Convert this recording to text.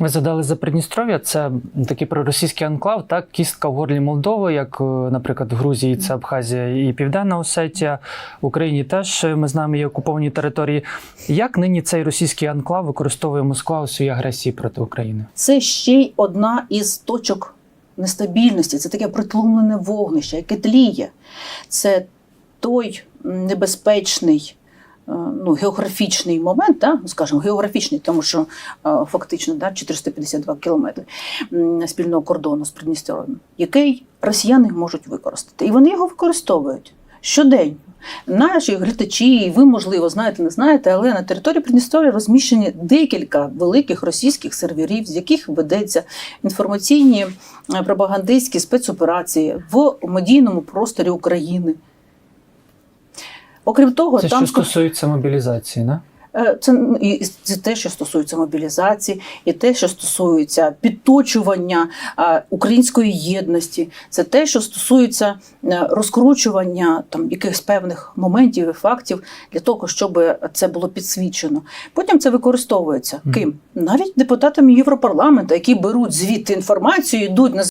Ви задали за Придністров'я, це такий проросійський анклав, так, кістка в горлі Молдови, як, е, наприклад, в Грузії це Абхазія і Південна Осетія. В Україні теж ми знаємо є окуповані території. Як нині цей російський анклав використовує Москва у своїй агресії проти України? Це ще й одна із точок нестабільності. Це таке притлумлене вогнище, яке тліє. Це той небезпечний. Е, Ну, географічний момент, да? ну, скажімо, географічний, тому що е, фактично да, 452 кілометри спільного кордону з Придністров'ям, який росіяни можуть використати. І вони його використовують щоденно. Наші глядачі, і ви, можливо, знаєте, не знаєте, але на території Придністров'я розміщені декілька великих російських серверів, з яких ведеться інформаційні е, пропагандистські спецоперації в медійному просторі України. Окрім того, Це там що стосується мобілізації, не? Е, Це і це те, що стосується мобілізації, і те, що стосується підточування е, української єдності, це те, що стосується е, розкручування там якихось певних моментів і фактів для того, щоб це було підсвічено. Потім це використовується ким? Навіть депутатами Європарламенту, які беруть звідти інформацію, йдуть на